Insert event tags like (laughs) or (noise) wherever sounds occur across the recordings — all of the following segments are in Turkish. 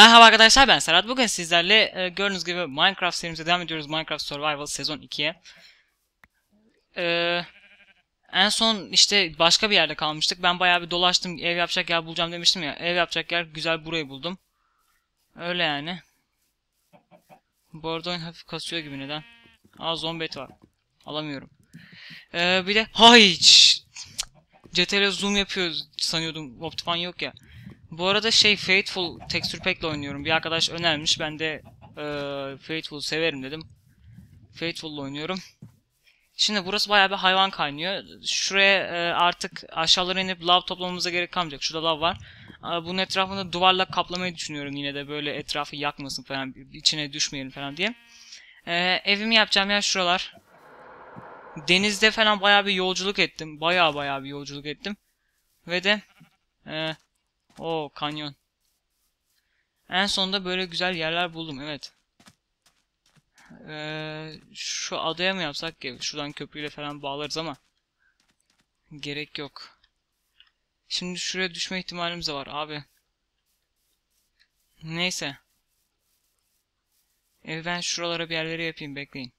Merhaba arkadaşlar ben Serhat. Bugün sizlerle e, gördüğünüz gibi Minecraft serimize devam ediyoruz. Minecraft Survival sezon 2'ye. E, en son işte başka bir yerde kalmıştık. Ben bayağı bir dolaştım. Ev yapacak yer bulacağım demiştim ya. Ev yapacak yer güzel burayı buldum. Öyle yani. Bu arada oyun hafif kasıyor gibi neden? Aa zombi eti var. Alamıyorum. E, bir de hayç. CTRL zoom yapıyor sanıyordum. Optifine yok ya. Bu arada şey Faithful Texture Pack ile oynuyorum. Bir arkadaş önermiş. Ben de e, Faithful severim dedim. Faithful ile oynuyorum. Şimdi burası bayağı bir hayvan kaynıyor. Şuraya e, artık aşağılara inip lav toplamamıza gerek kalmayacak. Şurada lav var. E, bunun etrafını duvarla kaplamayı düşünüyorum yine de böyle etrafı yakmasın falan içine düşmeyelim falan diye. E, evimi yapacağım yer şuralar. Denizde falan bayağı bir yolculuk ettim. Bayağı bayağı bir yolculuk ettim. Ve de e, o kanyon. En sonunda böyle güzel yerler buldum evet. Ee, şu adaya mı yapsak ki? Şuradan köprüyle falan bağlarız ama. Gerek yok. Şimdi şuraya düşme ihtimalimiz de var abi. Neyse. Evi ben şuralara bir yerlere yapayım bekleyin.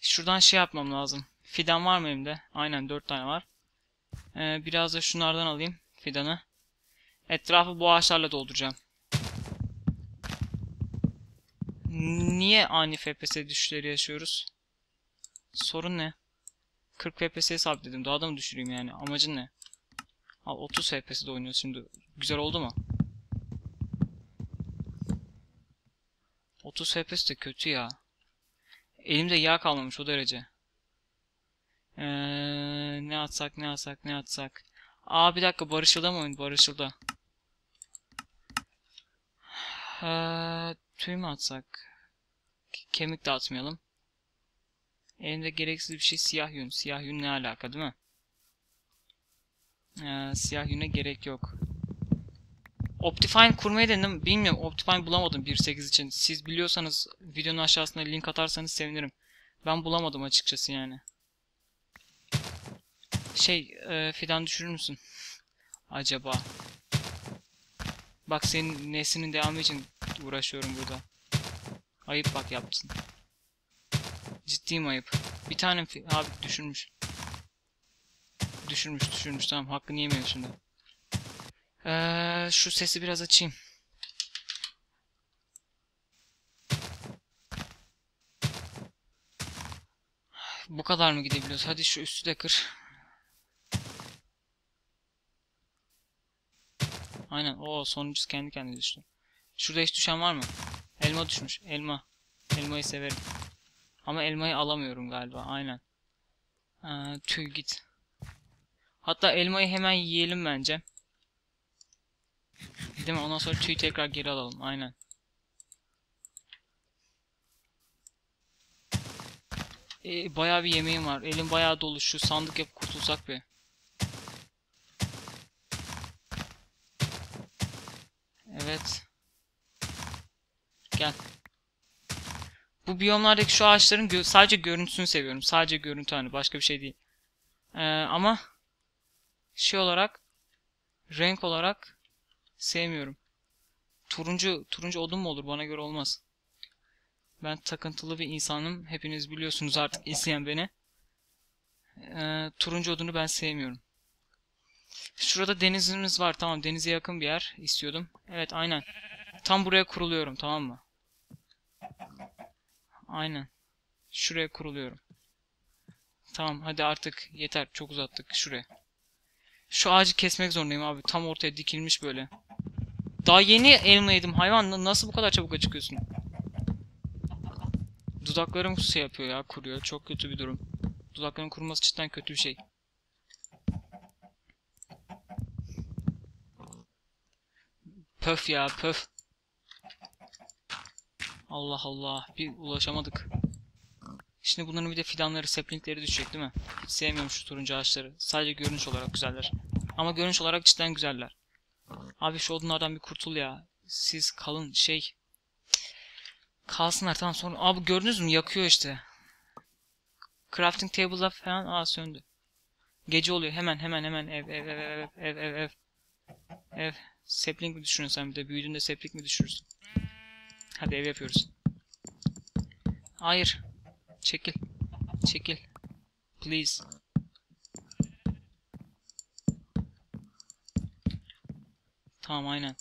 Şuradan şey yapmam lazım. Fidan var mı elimde? Aynen 4 tane var. Ee, biraz da şunlardan alayım fidanı. Etrafı bu ağaçlarla dolduracağım. Niye ani FPS düşüşleri yaşıyoruz? Sorun ne? 40 FPS'ye sabitledim. Daha da mı düşüreyim yani? Amacın ne? Al 30 FPS'de oynuyoruz şimdi. Güzel oldu mu? 30 FPS de kötü ya. Elimde yağ kalmamış o derece. Ee, ne atsak ne atsak ne atsak. Aa bir dakika barışılda mı oyun? Barışılda. Ee, tüy mü atsak? Kemik de atmayalım. Elimde gereksiz bir şey siyah yün. Siyah yün ne alaka değil mi? Ee, siyah yüne gerek yok. Optifine kurmayı denedim. Bilmiyorum Optifine bulamadım 1.8 için. Siz biliyorsanız videonun aşağısına link atarsanız sevinirim. Ben bulamadım açıkçası yani. Şey e, fidan düşürür müsün? Acaba. Bak senin neslinin devamı için uğraşıyorum burada. Ayıp bak yaptın. Ciddiyim ayıp. Bir tane abi düşürmüş. Düşürmüş düşürmüş tamam hakkını yemiyor şimdi. Ee, şu sesi biraz açayım. Bu kadar mı gidebiliyoruz? Hadi şu üstü de kır. Aynen. O sonuncusu kendi kendine düştü. Şurada hiç düşen var mı? Elma düşmüş. Elma. Elmayı severim. Ama elmayı alamıyorum galiba. Aynen. Ee, tüy git. Hatta elmayı hemen yiyelim bence. Değil mi? Ondan sonra tüyü tekrar geri alalım. Aynen. Ee, bayağı bir yemeğim var. Elim bayağı dolu. Şu sandık yapıp kurtulsak be. Evet. Gel. Bu biyomlardaki şu ağaçların gö sadece görüntüsünü seviyorum. Sadece görüntü hani başka bir şey değil. Ee, ama şey olarak renk olarak sevmiyorum. Turuncu turuncu odun mu olur? Bana göre olmaz. Ben takıntılı bir insanım. Hepiniz biliyorsunuz artık izleyen beni. Ee, turuncu odunu ben sevmiyorum. Şurada denizimiz var. Tamam denize yakın bir yer istiyordum. Evet aynen. Tam buraya kuruluyorum tamam mı? Aynen. Şuraya kuruluyorum. Tamam hadi artık yeter. Çok uzattık şuraya. Şu ağacı kesmek zorundayım abi. Tam ortaya dikilmiş böyle. Daha yeni elma yedim. Hayvan nasıl bu kadar çabuk acıkıyorsun? Dudaklarım şey yapıyor ya kuruyor. Çok kötü bir durum. Dudakların kuruması cidden kötü bir şey. Pöf ya pöf. Allah Allah. Bir ulaşamadık. Şimdi bunların bir de fidanları, saplingleri düşecek değil mi? Hiç sevmiyorum şu turuncu ağaçları. Sadece görünüş olarak güzeller. Ama görünüş olarak cidden güzeller. Abi şu odunlardan bir kurtul ya. Siz kalın şey. Kalsınlar tamam sonra. Abi gördünüz mü? Yakıyor işte. Crafting table'da falan aa söndü. Gece oluyor hemen hemen hemen ev ev ev ev ev ev ev. Ev. Sapling mi düşürüyorsun sen bir de? Büyüdüğünde sapling mi düşürürsün? Hadi ev yapıyoruz. Hayır. Çekil. Çekil. Please. Tamam aynen.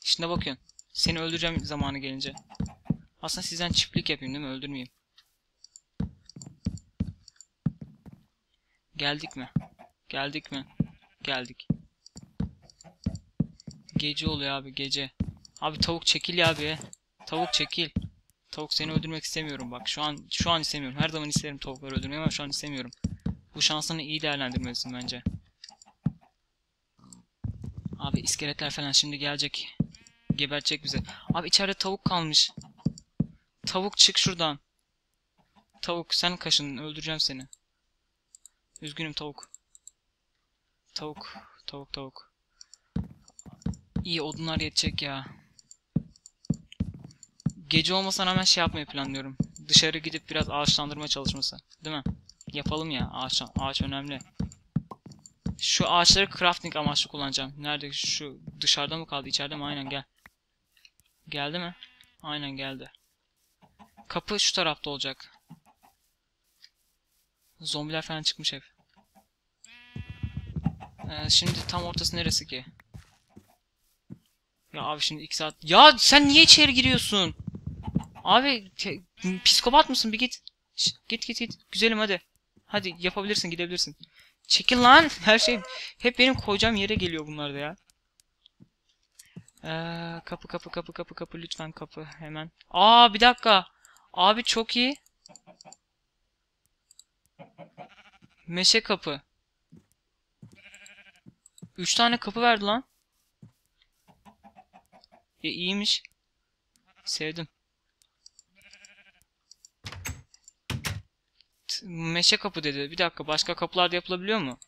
Şimdi bakıyorsun. Seni öldüreceğim zamanı gelince. Aslında sizden çiftlik yapayım değil mi? Öldürmeyeyim. Geldik mi? Geldik mi? Geldik. Gece oluyor abi gece. Abi tavuk çekil ya abi. Tavuk çekil. Tavuk seni öldürmek istemiyorum bak. Şu an şu an istemiyorum. Her zaman isterim tavukları öldürmeyi ama şu an istemiyorum. Bu şansını iyi değerlendirmelisin bence. Abi iskeletler falan şimdi gelecek. Gebertecek bize. Abi içeride tavuk kalmış. Tavuk çık şuradan. Tavuk sen kaşın öldüreceğim seni. Üzgünüm tavuk. Tavuk. Tavuk tavuk. İyi odunlar yetecek ya. Gece olmasına rağmen şey yapmayı planlıyorum. Dışarı gidip biraz ağaçlandırma çalışması. Değil mi? Yapalım ya. Ağaç, ağaç önemli. Şu ağaçları crafting amaçlı kullanacağım. Nerede? Şu dışarıda mı kaldı? İçeride mi? Aynen gel. Geldi mi? Aynen geldi. Kapı şu tarafta olacak. Zombiler falan çıkmış ev. Ee, şimdi tam ortası neresi ki? Ya abi şimdi 2 saat... Ya sen niye içeri giriyorsun? Abi psikopat mısın? Bir git. Şş, git git git. Güzelim hadi. Hadi yapabilirsin gidebilirsin. Çekil lan. (laughs) Her şey hep benim koyacağım yere geliyor bunlar da ya. Ee, kapı kapı kapı kapı kapı lütfen kapı hemen. Aa bir dakika. Abi çok iyi. Meşe kapı. Üç tane kapı verdi lan. E, iyiymiş. Sevdim. Meşe kapı dedi. Bir dakika başka kapılar da yapılabiliyor mu?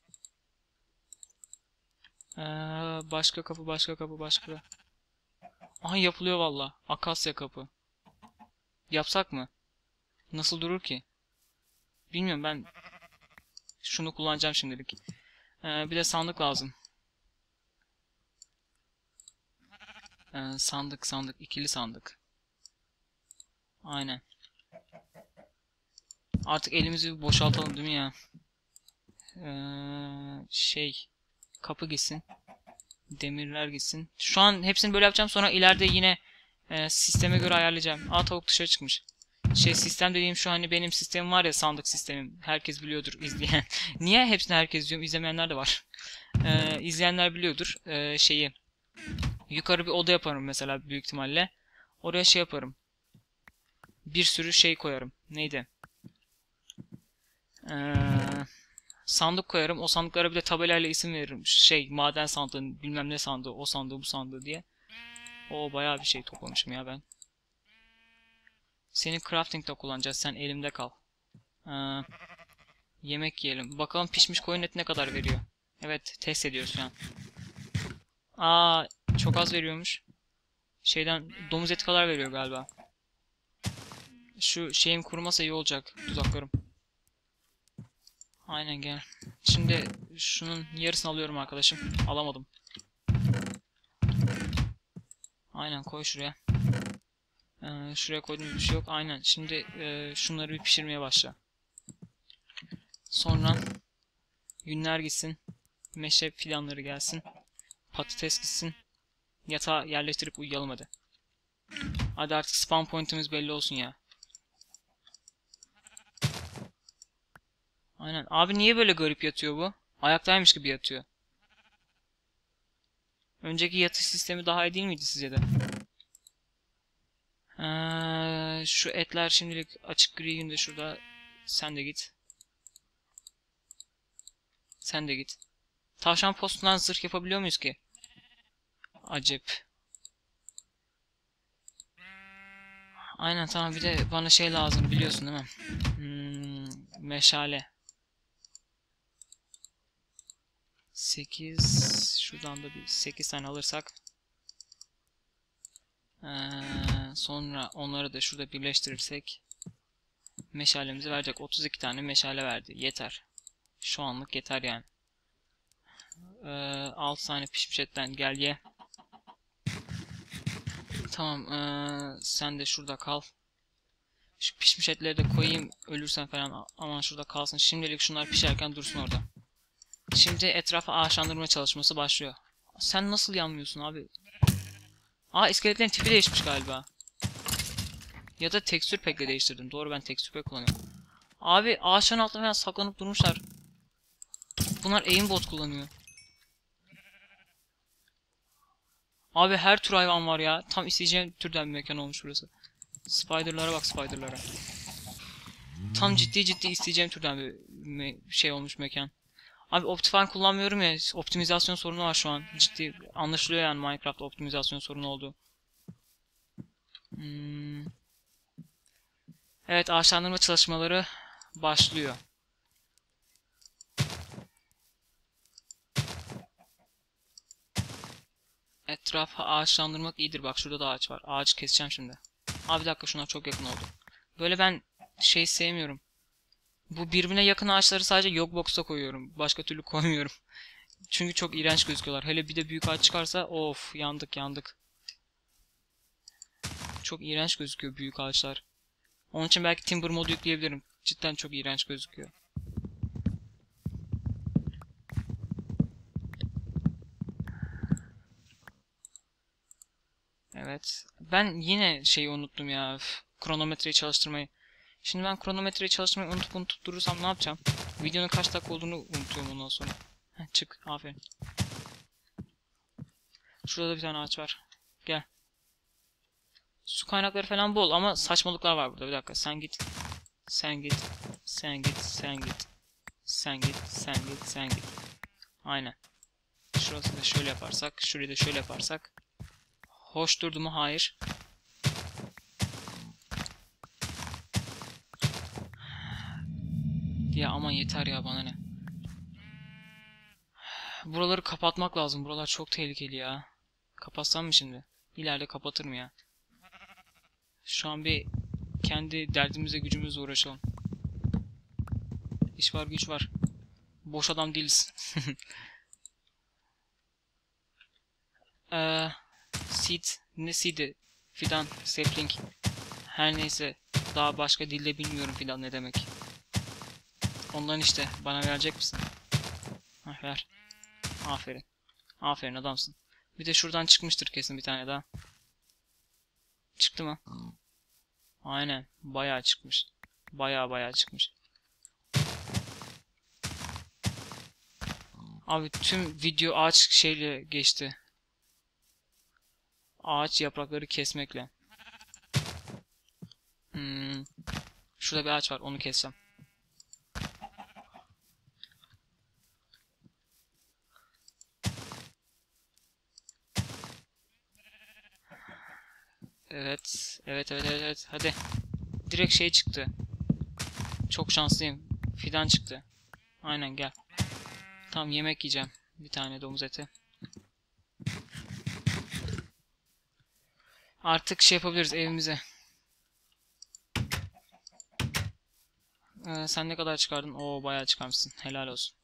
Ee, başka kapı başka kapı başka. Aha yapılıyor valla. Akasya kapı. Yapsak mı? Nasıl durur ki? Bilmiyorum ben şunu kullanacağım şimdilik. Ee, bir de sandık lazım. Ee, sandık sandık ikili sandık. Aynen. Artık elimizi bir boşaltalım değil mi ya? Ee, şey kapı gitsin. Demirler gitsin. Şu an hepsini böyle yapacağım sonra ileride yine e, sisteme göre ayarlayacağım. Aa tavuk dışarı çıkmış. Şey sistem dediğim şu hani benim sistemim var ya sandık sistemim. Herkes biliyordur izleyen. (laughs) Niye hepsini herkes diyorum izlemeyenler de var. Ee, izleyenler biliyordur ee, şeyi. Yukarı bir oda yaparım mesela büyük ihtimalle. Oraya şey yaparım. Bir sürü şey koyarım. Neydi? Ee, sandık koyarım. O sandıklara bir de tabelayla isim veririm. Şey maden sandığı bilmem ne sandığı o sandığı bu sandığı diye. O bayağı bir şey toplamışım ya ben. Seni crafting'da kullanacağız. Sen elimde kal. Ee, yemek yiyelim. Bakalım pişmiş koyun eti ne kadar veriyor. Evet test ediyoruz şu an. Aa çok az veriyormuş. Şeyden domuz eti kadar veriyor galiba. Şu şeyim kurumasa iyi olacak tuzaklarım. Aynen gel. Şimdi şunun yarısını alıyorum arkadaşım. Alamadım. Aynen koy şuraya. Ee, şuraya koyduğum bir şey yok. Aynen. Şimdi e, şunları bir pişirmeye başla. Sonra günler gitsin. Meşe filanları gelsin. Patates gitsin. Yatağa yerleştirip uyuyalım hadi. Hadi artık spawn point'imiz belli olsun ya. Aynen. Abi niye böyle garip yatıyor bu? Ayaktaymış gibi yatıyor. Önceki yatış sistemi daha iyi değil miydi sizce de? Ee, şu etler şimdilik açık gri günde şurada. Sen de git. Sen de git. Tavşan postundan zırh yapabiliyor muyuz ki? Acep. Aynen tamam bir de bana şey lazım biliyorsun değil mi? Hmm, meşale. 8 şuradan da bir 8 tane alırsak ee, sonra onları da şurada birleştirirsek meşalemizi verecek. 32 tane meşale verdi. Yeter. Şu anlık yeter yani. Ee, 6 tane pişmiş etten gel ye. Tamam. ee, sen de şurada kal. Şu pişmiş etleri de koyayım. Ölürsen falan aman şurada kalsın. Şimdilik şunlar pişerken dursun orada. Şimdi etrafa ağaçlandırma çalışması başlıyor. Sen nasıl yanmıyorsun abi? Aa iskeletlerin tipi değişmiş galiba. Ya da tekstür pekle değiştirdim. Doğru ben tekstür pek kullanıyorum. Abi ağaçların altına falan saklanıp durmuşlar. Bunlar aimbot kullanıyor. Abi her tür hayvan var ya. Tam isteyeceğim türden bir mekan olmuş burası. Spider'lara bak spider'lara. Tam ciddi ciddi isteyeceğim türden bir şey olmuş mekan. Abi Optifine kullanmıyorum ya. Optimizasyon sorunu var şu an. Ciddi anlaşılıyor yani Minecraft optimizasyon sorunu oldu. Hmm. Evet ağaçlandırma çalışmaları başlıyor. Etrafı ağaçlandırmak iyidir. Bak şurada da ağaç var. Ağaç keseceğim şimdi. Abi dakika şunlar çok yakın oldu. Böyle ben şey sevmiyorum. Bu birbirine yakın ağaçları sadece yok box'a koyuyorum. Başka türlü (laughs) koymuyorum. Çünkü çok iğrenç gözüküyorlar. Hele bir de büyük ağaç çıkarsa of yandık yandık. Çok iğrenç gözüküyor büyük ağaçlar. Onun için belki Timber modu yükleyebilirim. Cidden çok iğrenç gözüküyor. Evet. Ben yine şeyi unuttum ya. Üf, kronometreyi çalıştırmayı. Şimdi ben kronometreyi çalıştırmayı unutup unutup durursam ne yapacağım? Videonun kaç dakika olduğunu unutuyorum ondan sonra. Heh, çık. Aferin. Şurada da bir tane ağaç var. Gel. Su kaynakları falan bol ama saçmalıklar var burada. Bir dakika. Sen git. Sen git. Sen git. Sen git. Sen git. Sen git. Sen git. Aynen. Şurası da şöyle yaparsak. Şurayı da şöyle yaparsak. Hoş durdu mu? Hayır. Ya aman yeter ya bana ne. Buraları kapatmak lazım. Buralar çok tehlikeli ya. Kapatsam mı şimdi? İleride kapatırım ya. Şu an bir kendi derdimize gücümüzle uğraşalım. İş var güç var. Boş adam değiliz. Eee... (laughs) Seed, ne seed'i? Fidan, sapling. Her neyse. Daha başka dilde bilmiyorum fidan ne demek. Ondan işte. Bana verecek misin? Hah ver. Aferin. Aferin adamsın. Bir de şuradan çıkmıştır kesin bir tane daha. Çıktı mı? Aynen. Bayağı çıkmış. Bayağı bayağı çıkmış. Abi tüm video ağaç şeyle geçti. Ağaç yaprakları kesmekle. Hmm. Şurada bir ağaç var. Onu keseceğim. Evet. Evet evet evet evet. Hadi. Direkt şey çıktı. Çok şanslıyım. Fidan çıktı. Aynen gel. Tam yemek yiyeceğim. Bir tane domuz eti. Artık şey yapabiliriz evimize. Ee, sen ne kadar çıkardın? Oo bayağı çıkarmışsın. Helal olsun.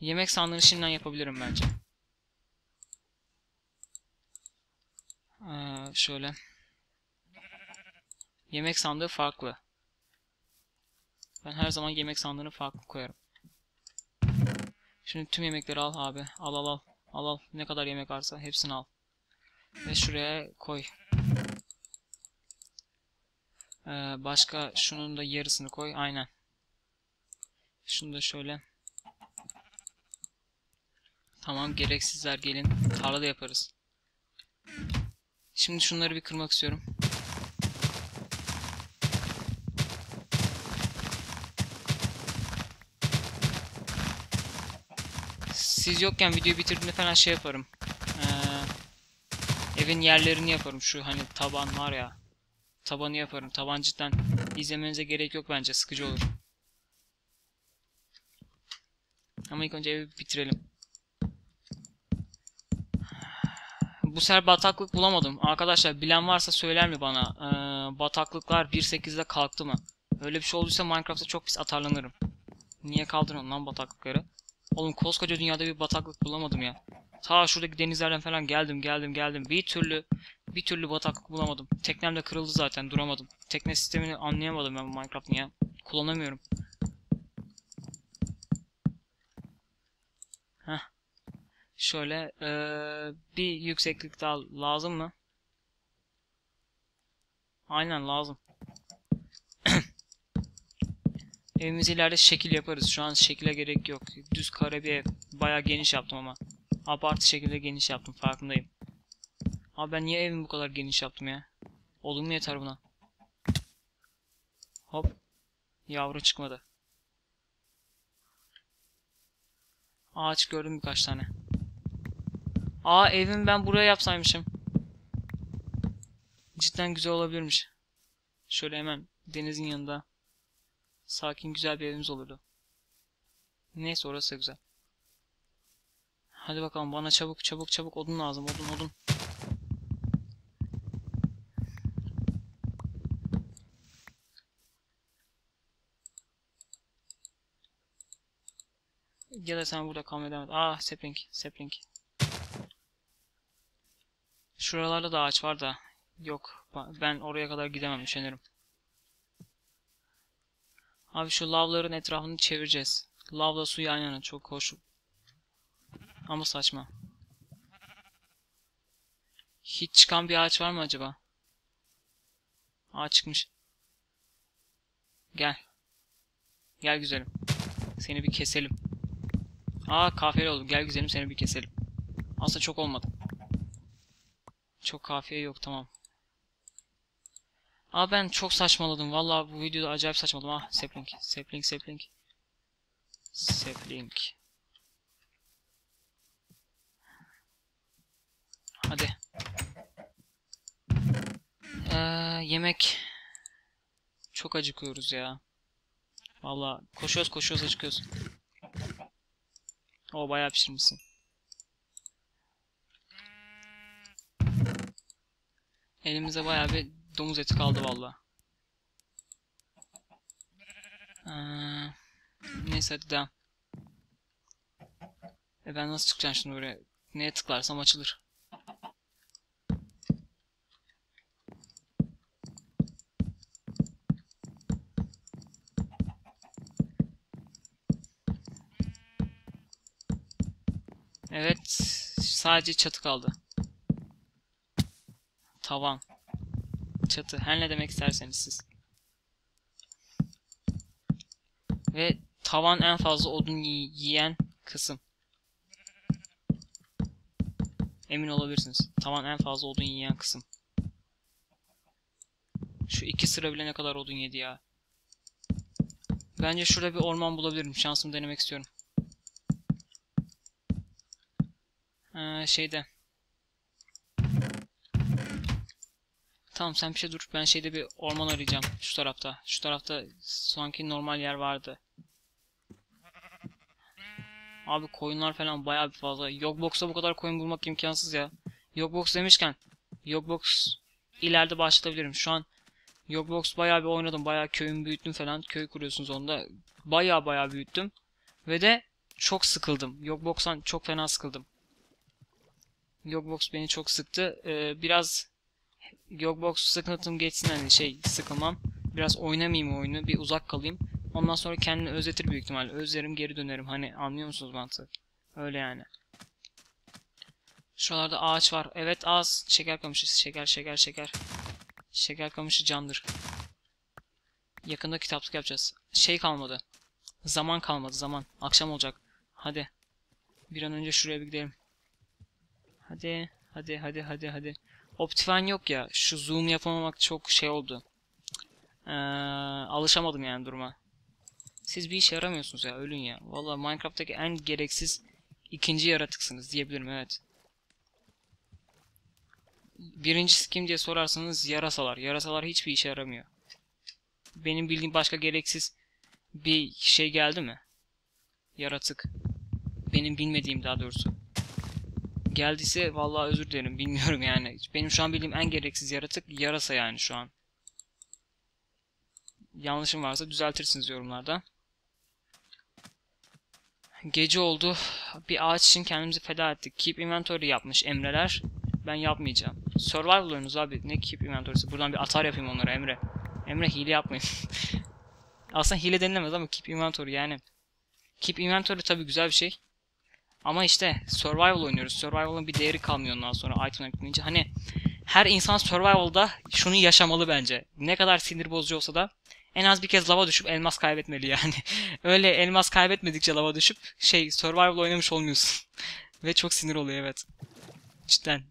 Yemek sandığını şimdiden yapabilirim bence. Ee, şöyle. Yemek sandığı farklı. Ben her zaman yemek sandığını farklı koyarım. Şimdi tüm yemekleri al abi. Al al al. Al al. Ne kadar yemek varsa hepsini al. Ve şuraya koy. Ee, başka şunun da yarısını koy. Aynen. Şunu da şöyle. Tamam gereksizler gelin. Tarlada yaparız. Şimdi şunları bir kırmak istiyorum. Siz yokken videoyu bitirdiğimde falan şey yaparım. Evin yerlerini yaparım. Şu hani taban var ya. Tabanı yaparım. Taban cidden izlemenize gerek yok bence. Sıkıcı olur. Ama ilk önce evi bitirelim. Bu sefer bataklık bulamadım. Arkadaşlar bilen varsa söyler mi bana? Ee, bataklıklar 1.8'de kalktı mı? Öyle bir şey olduysa Minecraft'ta çok pis atarlanırım. Niye kaldırın lan bataklıkları? Oğlum koskoca dünyada bir bataklık bulamadım ya. Ta şuradaki denizlerden falan geldim geldim geldim. Bir türlü bir türlü bataklık bulamadım. Teknem de kırıldı zaten duramadım. Tekne sistemini anlayamadım ben Minecraft'ın ya. Kullanamıyorum. Heh. Şöyle eee, bir yükseklik daha lazım mı? Aynen lazım. (clears throat) Evimizi ileride şekil yaparız. Şu an şekile gerek yok. Düz kare bir ev. Bayağı geniş yaptım ama. Abartı şekilde geniş yaptım farkındayım. Abi ben niye evimi bu kadar geniş yaptım ya? Olur mu yeter buna? Hop. Yavru çıkmadı. Ağaç gördüm birkaç tane. Aa evimi ben buraya yapsaymışım. Cidden güzel olabilirmiş. Şöyle hemen denizin yanında. Sakin güzel bir evimiz olurdu. Neyse orası güzel. Hadi bakalım bana çabuk çabuk çabuk odun lazım odun odun. Ya da sen burada kalmaya devam et. Ah sapling sapling. Şuralarda da ağaç var da. Yok ben oraya kadar gidemem üşenirim. Abi şu lavların etrafını çevireceğiz. Lavla su yan yana çok hoş. Ama saçma. Hiç çıkan bir ağaç var mı acaba? Ağaç çıkmış. Gel. Gel güzelim. Seni bir keselim. Aa kafiyeli oldu. Gel güzelim seni bir keselim. Aslında çok olmadı. Çok kafiye yok tamam. Aa ben çok saçmaladım. Vallahi bu videoda acayip saçmaladım. Ah sapling. Sapling sapling. Sapling. Hadi. Ee, yemek. Çok acıkıyoruz ya. Vallahi koşuyoruz koşuyoruz acıkıyoruz. O bayağı pişirmişsin. Elimize bayağı bir domuz eti kaldı valla. Ee, neyse hadi devam. E ben nasıl çıkacağım şimdi buraya? Neye tıklarsam açılır. Sadece çatı kaldı. Tavan. Çatı. Her ne demek isterseniz siz. Ve tavan en fazla odun yiyen kısım. Emin olabilirsiniz. Tavan en fazla odun yiyen kısım. Şu iki sıra bile ne kadar odun yedi ya. Bence şurada bir orman bulabilirim. Şansımı denemek istiyorum. Ee, şeyde. Tamam sen bir şey dur. Ben şeyde bir orman arayacağım. Şu tarafta. Şu tarafta sanki normal yer vardı. Abi koyunlar falan bayağı bir fazla. Yogbox'ta bu kadar koyun bulmak imkansız ya. Yogbox demişken Yogbox ileride başlatabilirim. Şu an Yogbox bayağı bir oynadım. Bayağı köyümü büyüttüm falan. Köy kuruyorsunuz onda. Bayağı bayağı büyüttüm. Ve de çok sıkıldım. Yogbox'tan çok fena sıkıldım. Yogbox beni çok sıktı. Ee, biraz Yogbox sıkıntım geçsin hani şey sıkılmam. Biraz oynamayayım oyunu. Bir uzak kalayım. Ondan sonra kendini özletir büyük ihtimal. Özlerim geri dönerim. Hani anlıyor musunuz mantığı? Öyle yani. Şuralarda ağaç var. Evet az. Şeker kamışı. Şeker şeker şeker. Şeker kamışı candır. Yakında kitaplık yapacağız. Şey kalmadı. Zaman kalmadı zaman. Akşam olacak. Hadi. Bir an önce şuraya bir gidelim. Hadi. Hadi hadi hadi hadi. Optifine yok ya. Şu zoom yapamamak çok şey oldu. Ee, alışamadım yani duruma. Siz bir işe yaramıyorsunuz ya. Ölün ya. Valla Minecraft'taki en gereksiz ikinci yaratıksınız diyebilirim evet. Birincisi kim diye sorarsanız yarasalar. Yarasalar hiçbir işe yaramıyor. Benim bildiğim başka gereksiz bir şey geldi mi? Yaratık. Benim bilmediğim daha doğrusu. Geldiyse vallahi özür dilerim. Bilmiyorum yani. Benim şu an bildiğim en gereksiz yaratık yarasa yani şu an. Yanlışım varsa düzeltirsiniz yorumlarda. Gece oldu. Bir ağaç için kendimizi feda ettik. Keep inventory yapmış Emreler. Ben yapmayacağım. Survival oyunuz abi. Ne keep inventory'si? Buradan bir atar yapayım onlara Emre. Emre hile yapmayın. (laughs) Aslında hile denilemez ama keep inventory yani. Keep inventory tabii güzel bir şey. Ama işte survival oynuyoruz. Survival'ın bir değeri kalmıyor ondan sonra item ekleyince. Hani her insan survival'da şunu yaşamalı bence. Ne kadar sinir bozucu olsa da en az bir kez lava düşüp elmas kaybetmeli yani. (laughs) Öyle elmas kaybetmedikçe lava düşüp şey survival oynamış olmuyorsun. (laughs) Ve çok sinir oluyor evet. Cidden.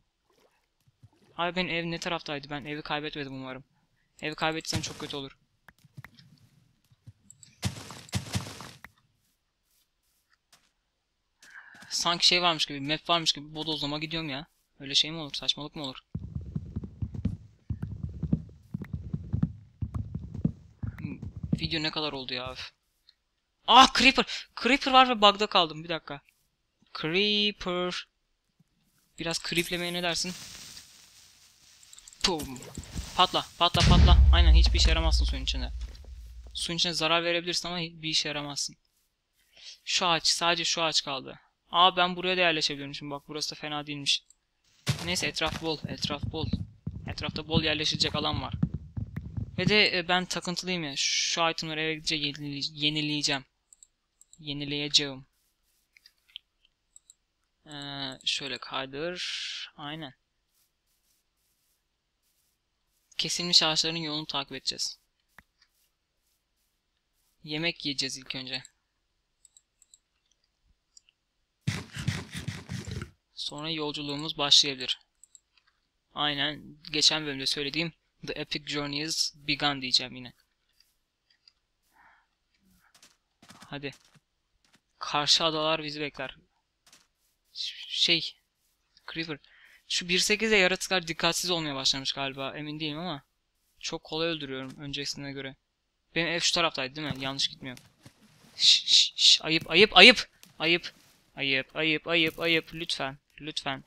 Abi benim ev ne taraftaydı? Ben evi kaybetmedim umarım. Evi kaybetsem çok kötü olur. Sanki şey varmış gibi, map varmış gibi bodozlama gidiyorum ya. Öyle şey mi olur? Saçmalık mı olur? Video ne kadar oldu ya? Ah Creeper! Creeper var ve bug'da kaldım. Bir dakika. Creeper. Biraz creeplemeye ne dersin? Pum. Patla, patla, patla. Aynen hiçbir işe yaramazsın suyun içinde. Suyun içine zarar verebilirsin ama bir işe yaramazsın. Şu ağaç, sadece şu ağaç kaldı. Aa ben buraya da yerleşebilirim şimdi bak burası da fena değilmiş. Neyse etraf bol, etraf bol. Etrafta bol yerleşilecek alan var. Ve de e, ben takıntılıyım ya. Şu itemleri eve gidince yenileyeceğim. Yenileyeceğim. Ee, şöyle kaydır. Aynen. Kesilmiş ağaçların yolunu takip edeceğiz. Yemek yiyeceğiz ilk önce. Sonra yolculuğumuz başlayabilir. Aynen geçen bölümde söylediğim The Epic Journey is begun diyeceğim yine. Hadi. Karşı adalar bizi bekler. Şey. Creeper. Şu 1.8'de yaratıklar dikkatsiz olmaya başlamış galiba. Emin değilim ama. Çok kolay öldürüyorum öncesine göre. Benim ev şu taraftaydı değil mi? Yanlış gitmiyor. Şş, şş, şş, ayıp ayıp ayıp. Ayıp. Ayıp ayıp ayıp ayıp. Lütfen. Lütfen.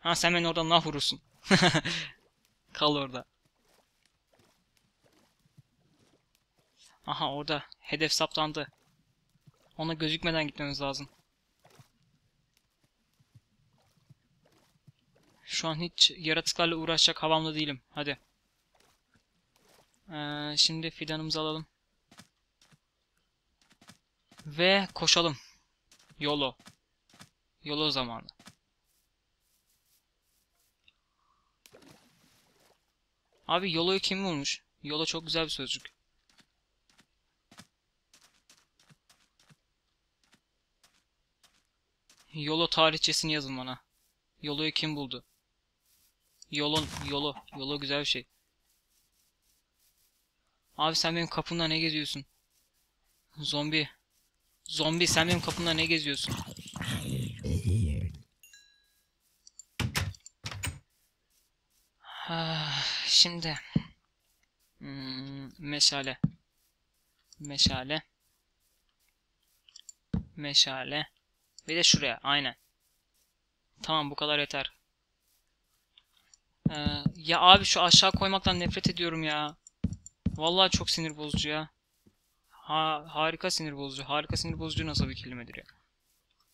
Ha sen beni oradan nah vurursun. (laughs) Kal orada. Aha orada. Hedef saptandı. Ona gözükmeden gitmemiz lazım. Şu an hiç yaratıklarla uğraşacak havamda değilim. Hadi. Ee, şimdi fidanımızı alalım. Ve koşalım. Yolo. Yolo zamanı. Abi Yolo'yu kim vurmuş? Yolo çok güzel bir sözcük. Yolo tarihçesini yazın bana. Yolo'yu kim buldu? Yolon, yolo. Yolo güzel bir şey. Abi sen benim kapımda ne geziyorsun? Zombi. Zombi sen benim kapımda ne geziyorsun? Şimdi. Hmm, meşale. Meşale. Meşale. Bir de şuraya. Aynen. Tamam bu kadar yeter. Ee, ya abi şu aşağı koymaktan nefret ediyorum ya. Vallahi çok sinir bozucu ya. Ha, harika sinir bozucu. Harika sinir bozucu nasıl bir kelimedir ya.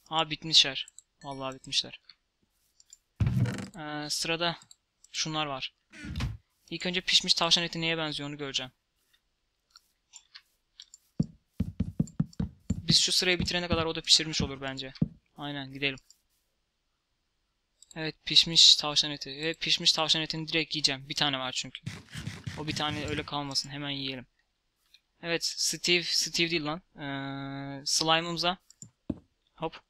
Ha bitmişler. Vallahi bitmişler. Ee, sırada şunlar var. İlk önce pişmiş tavşan eti neye benziyor onu göreceğim. Biz şu sırayı bitirene kadar o da pişirmiş olur bence. Aynen gidelim. Evet pişmiş tavşan eti. Ve pişmiş tavşan etini direkt yiyeceğim. Bir tane var çünkü. O bir tane öyle kalmasın. Hemen yiyelim. Evet Steve, Steve değil lan. Ee, slime'ımıza hop.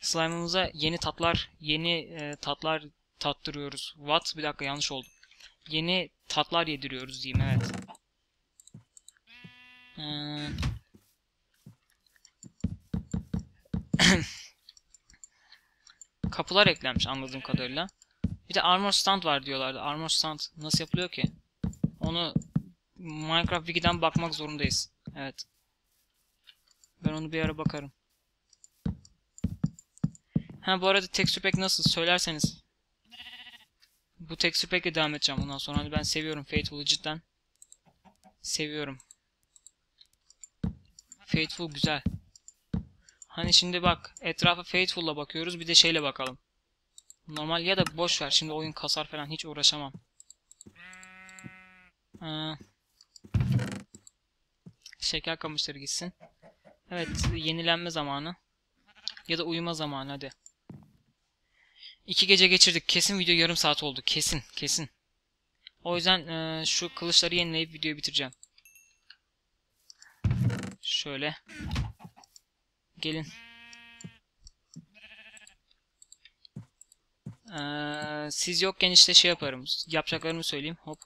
Slime'ımıza yeni tatlar, yeni e, tatlar tattırıyoruz. What? Bir dakika yanlış oldu. Yeni tatlar yediriyoruz diyeyim evet. Ee, (coughs) kapılar eklenmiş anladığım kadarıyla. Bir de armor stand var diyorlardı. Armor stand nasıl yapılıyor ki? Onu Minecraft Wiki'den bakmak zorundayız. Evet. Ben onu bir ara bakarım. Ha bu arada texture pack nasıl söylerseniz. Bu texture pack'le devam edeceğim bundan sonra. Hani ben seviyorum Faithful'u cidden. Seviyorum. Faithful güzel. Hani şimdi bak etrafa Faithful'la bakıyoruz bir de şeyle bakalım. Normal ya da boş ver şimdi oyun kasar falan hiç uğraşamam. Ee, şeker kamışları gitsin. Evet yenilenme zamanı. Ya da uyuma zamanı hadi. İki gece geçirdik. Kesin video yarım saat oldu. Kesin kesin. O yüzden e, şu kılıçları yenileyip videoyu bitireceğim. Şöyle. Gelin. Ee, siz yokken işte şey yaparım. Yapacaklarımı söyleyeyim. Hop.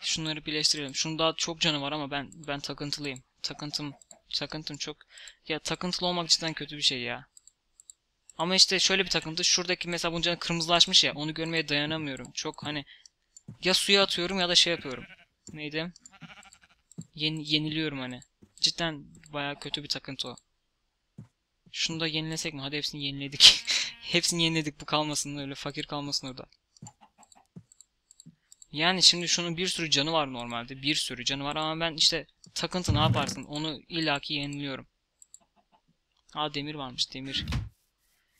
Şunları birleştirelim. Şunun daha çok canı var ama ben ben takıntılıyım. Takıntım takıntım çok. Ya takıntılı olmak cidden kötü bir şey ya. Ama işte şöyle bir takıntı. Şuradaki mesela bunun canı kırmızılaşmış ya. Onu görmeye dayanamıyorum. Çok hani ya suya atıyorum ya da şey yapıyorum. Neydi? Yeni, yeniliyorum hani. Cidden baya kötü bir takıntı o. Şunu da yenilesek mi? Hadi hepsini yeniledik. (laughs) hepsini yeniledik bu kalmasın öyle fakir kalmasın orada. Yani şimdi şunun bir sürü canı var normalde. Bir sürü canı var ama ben işte takıntı ne yaparsın? Onu illaki yeniliyorum. Aa demir varmış demir.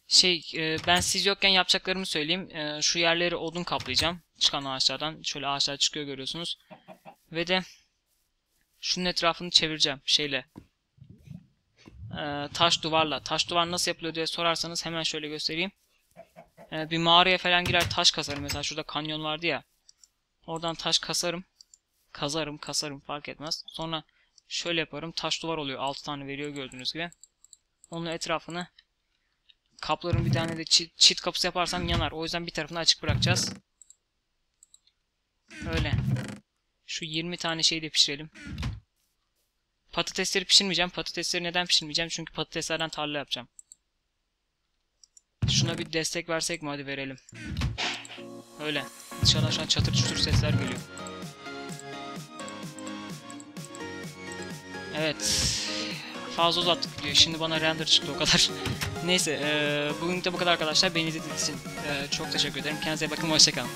Şey e, ben siz yokken yapacaklarımı söyleyeyim. E, şu yerleri odun kaplayacağım. Çıkan ağaçlardan. Şöyle ağaçlar çıkıyor görüyorsunuz. Ve de şunun etrafını çevireceğim şeyle. E, taş duvarla. Taş duvar nasıl yapılıyor diye sorarsanız hemen şöyle göstereyim. Bir mağaraya falan girer taş kasarım. Mesela şurada kanyon vardı ya. Oradan taş kasarım. Kazarım, kasarım fark etmez. Sonra şöyle yaparım. Taş duvar oluyor. 6 tane veriyor gördüğünüz gibi. Onun etrafını kapların bir tane de çit, çit kapısı yaparsam yanar. O yüzden bir tarafını açık bırakacağız. Öyle. Şu 20 tane şeyi de pişirelim. Patatesleri pişirmeyeceğim. Patatesleri neden pişirmeyeceğim? Çünkü patateslerden tarla yapacağım. Şuna bir destek versek mi? Hadi verelim. Öyle. Dışarıdan şu an çatır çutur sesler geliyor. Evet. Fazla uzattık videoyu. Şimdi bana render çıktı o kadar. (laughs) Neyse. E, bugün de bu kadar arkadaşlar. Beni izlediğiniz için e, çok teşekkür ederim. Kendinize bakın. Hoşçakalın.